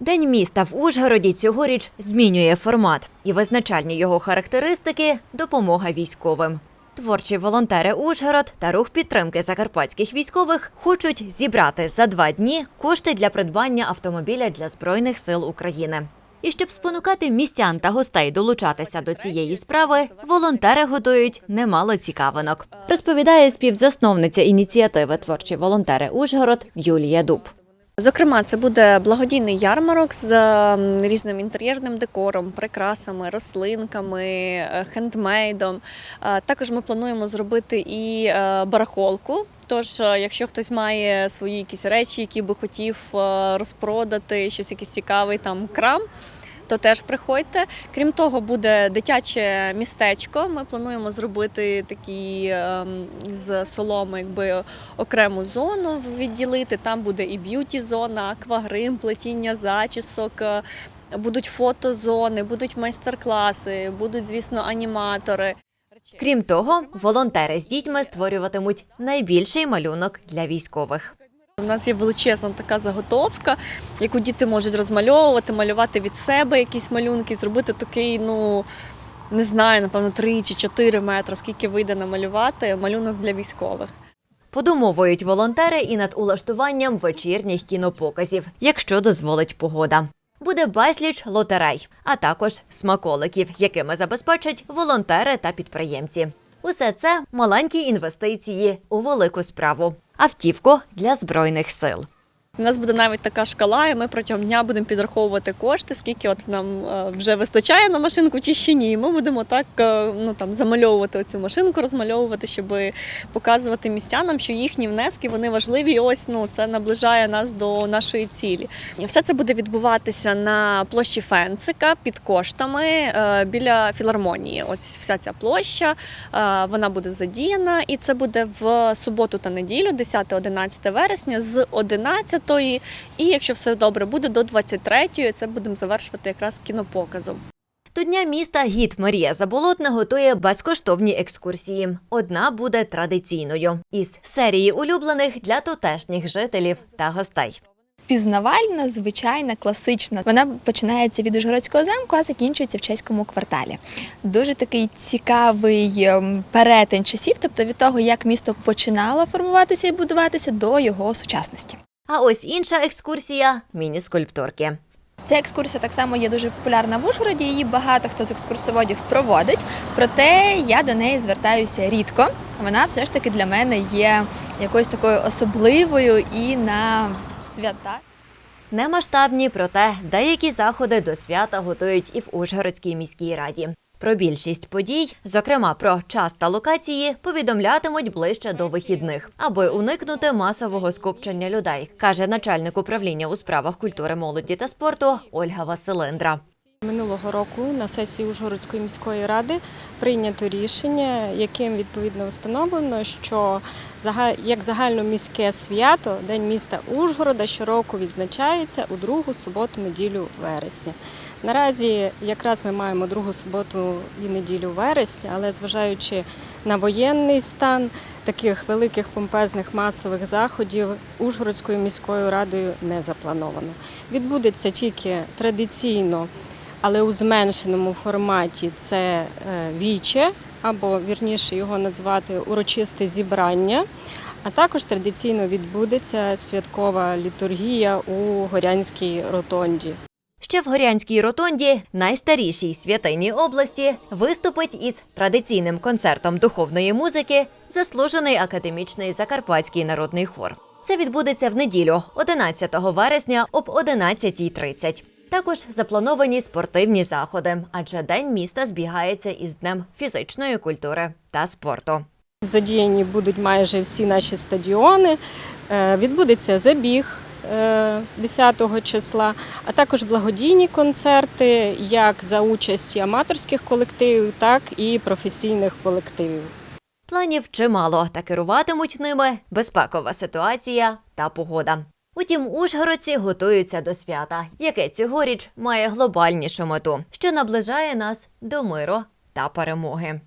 День міста в Ужгороді цьогоріч змінює формат і визначальні його характеристики допомога військовим. Творчі волонтери Ужгород та рух підтримки закарпатських військових хочуть зібрати за два дні кошти для придбання автомобіля для збройних сил України. І щоб спонукати містян та гостей долучатися до цієї справи, волонтери готують немало цікавинок. Розповідає співзасновниця ініціативи Творчі волонтери Ужгород Юлія Дуб. Зокрема, це буде благодійний ярмарок з ем, різним інтер'єрним декором, прикрасами, рослинками, е, хендмейдом. Е, Також ми плануємо зробити і е, барахолку. Тож, якщо хтось має свої якісь речі, які би хотів розпродати, щось якийсь цікавий там крам. То теж приходьте. Крім того, буде дитяче містечко. Ми плануємо зробити такі ем, з соломи, якби окрему зону відділити. Там буде і б'юті зона, аквагрим, плетіння зачісок. е, Будуть фотозони, будуть майстер-класи, будуть, звісно, аніматори. Крім того, волонтери з дітьми створюватимуть найбільший малюнок для військових. У нас є величезна така заготовка, яку діти можуть розмальовувати, малювати від себе якісь малюнки, зробити такий, ну не знаю, напевно, 3 чи 4 метри, скільки вийде намалювати малюнок для військових. Подумовують волонтери і над улаштуванням вечірніх кінопоказів, якщо дозволить погода. Буде безліч лотерей, а також смаколиків, якими забезпечать волонтери та підприємці. Усе це маленькі інвестиції у велику справу автівку для збройних сил. У нас буде навіть така шкала, і ми протягом дня будемо підраховувати кошти, скільки от нам е, вже вистачає на машинку чи ще ні. Ми будемо так е, ну там замальовувати цю машинку, розмальовувати, щоб показувати містянам, що їхні внески вони важливі. І ось ну це наближає нас до нашої цілі. Все це буде відбуватися на площі Фенцика під коштами е, біля філармонії. Ось вся ця площа вона буде задіяна, і це буде в суботу та неділю, 10-11 вересня, з 11 і якщо все добре буде до 23-ї, це будемо завершувати якраз кінопоказом. До дня міста гід Марія Заболотна готує безкоштовні екскурсії. Одна буде традиційною із серії улюблених для тутешніх жителів та гостей. Пізнавальна, звичайна, класична. Вона починається від Ужгородського замку, а закінчується в чеському кварталі. Дуже такий цікавий ем, перетин часів, тобто від того, як місто починало формуватися і будуватися, до його сучасності. А ось інша екскурсія міні-скульптурки. Ця екскурсія так само є дуже популярна в Ужгороді. Її багато хто з екскурсоводів проводить. Проте я до неї звертаюся рідко. Вона все ж таки для мене є якоюсь такою особливою і на свята. Не масштабні, проте деякі заходи до свята готують і в Ужгородській міській раді. Про більшість подій, зокрема про час та локації, повідомлятимуть ближче до вихідних, аби уникнути масового скупчення людей, каже начальник управління у справах культури, молоді та спорту Ольга Василиндра. Минулого року на сесії Ужгородської міської ради прийнято рішення, яким відповідно встановлено, що як загальноміське свято День міста Ужгорода щороку відзначається у другу суботу-неділю вересня. Наразі якраз ми маємо другу суботу і неділю вересня, але зважаючи на воєнний стан, таких великих помпезних масових заходів Ужгородською міською радою не заплановано. Відбудеться тільки традиційно але у зменшеному форматі це е, віче, або вірніше його назвати урочисте зібрання. А також традиційно відбудеться святкова літургія у Горянській ротонді. Ще в Горянській ротонді, найстарішій святині області, виступить із традиційним концертом духовної музики заслужений академічний закарпатський народний хор. Це відбудеться в неділю, 11 вересня об 11.30. Також заплановані спортивні заходи, адже день міста збігається із днем фізичної культури та спорту. Задіяні будуть майже всі наші стадіони. Е, Відбудеться забіг е, 10 числа, а також благодійні концерти, як за участі аматорських колективів, так і професійних колективів. Планів чимало, та керуватимуть ними безпекова ситуація та погода. Утім, ужгородці готуються до свята, яке цьогоріч має глобальнішу мету, що наближає нас до миру та перемоги.